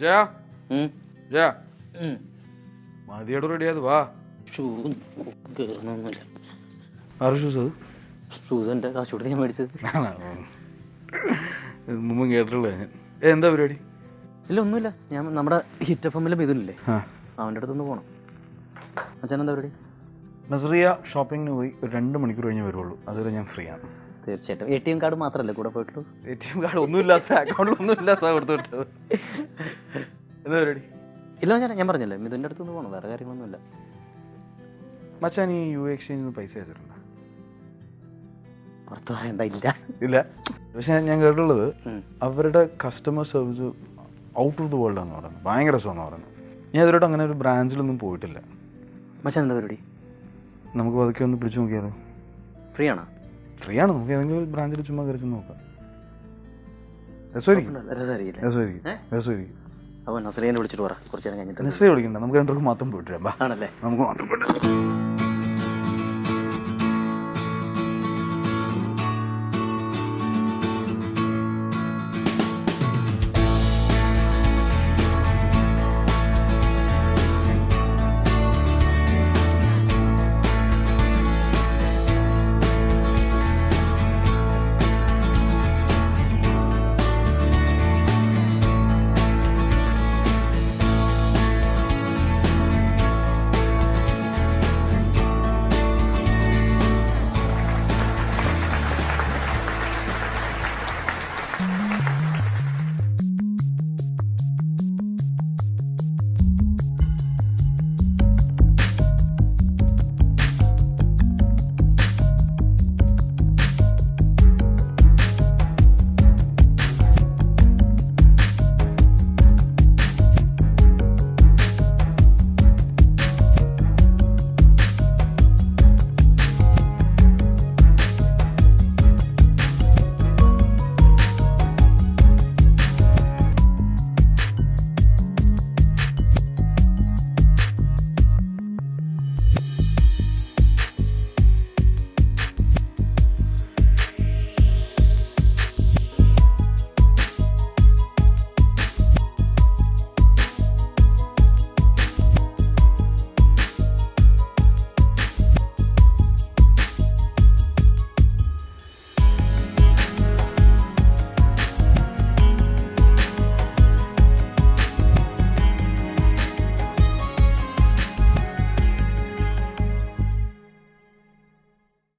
ജയ. ജയ. മതിയോട് റെഡിയാത് വാ. ഷൂ കയറണമൊന്നുമില്ല അത് ഷൂസ് എന്റെ കാശ് കൊടുത്ത് ഞാൻ മേടിച്ചത്. ആണോ? കേട്ടിട്ടുള്ള ഞാൻ. എന്താ പരിപാടി? ഇല്ല ഒന്നുമില്ല. ഞാൻ നമ്മുടെ ഹിറ്റ് എഫ് എമ്മിലെ മിഥുനില്ലേ? അവന്റെ അടുത്തൊന്ന് പോകണം അച്ഛൻ എന്താ പരിപാടി? നസറിയ ഷോപ്പിങ്ങിന് പോയി ഒരു രണ്ട് മണിക്കൂർ കഴിഞ്ഞ് വരുള്ളൂ. അതുവരെ ഞാൻ ഫ്രീ ആണ്. തീർച്ചയായിട്ടും. എ ടി എം കാർഡ് മാത്രല്ലേ കൂടെ പോയിട്ടുള്ളൂ? എ ടി എം കാർഡ് ഒന്നുമില്ലാത്ത അക്കൗണ്ടിൽ ഒന്നുമില്ലാത്ത കൊടുത്തു വിട്ടത്. എന്താ പരിപാടി? ഇല്ല ഞാൻ ഞാൻ പറഞ്ഞല്ലേ മിഥുന്റെ അടുത്തൊന്നും പോകണം വേറെ കാര്യങ്ങളൊന്നുമില്ല. മച്ചാൻ ഈ യു എക്സ്ചേഞ്ചിൽ നിന്ന് പൈസ അയച്ചിട്ടുണ്ടോ? പുറത്ത് പറയണ്ട ഇല്ല. ഇല്ല. പക്ഷെ ഞാൻ- കേട്ടുള്ളത്. അവരുടെ customer service out of the world എന്ന് പറയുന്നത് ഭയങ്കര രസമെന്ന് പറയുന്നത് ഞാൻ ഇതുവരെ അങ്ങനെ ഒരു ബ്രാഞ്ചിലൊന്നും പോയിട്ടില്ല. മച്ചാൻ എന്താ പരിപാടി? നമുക്ക് പതുക്കെ ഒന്ന് പിടിച്ചു നോക്കിയാലോ? ഫ്രീ ആണോ? ഫ്രീ ആണ് നമുക്ക് ഏതെങ്കിലും ഒരു ബ്രാഞ്ചിൽ ചുമ്മാ കയറി നോക്കാം. രസമായിരിക്കും. രസമായിരിക്കില്ലേ. രസമായിരിക്കും. ഏ? രസമായിരിക്കും. അപ്പോൾ നസ്രീനെ വിളിച്ചിട്ട് പറ. കുറച്ച് നേരം കഴിഞ്ഞിട്ട്. നസ്രീ വിളിക്കണ്ട. നമുക്ക് രണ്ടുപേർക്ക് മാത്രം പോയിട്ട്. ആണല്ലേ? നമുക്ക് മാത്രം പോയിട്ട്.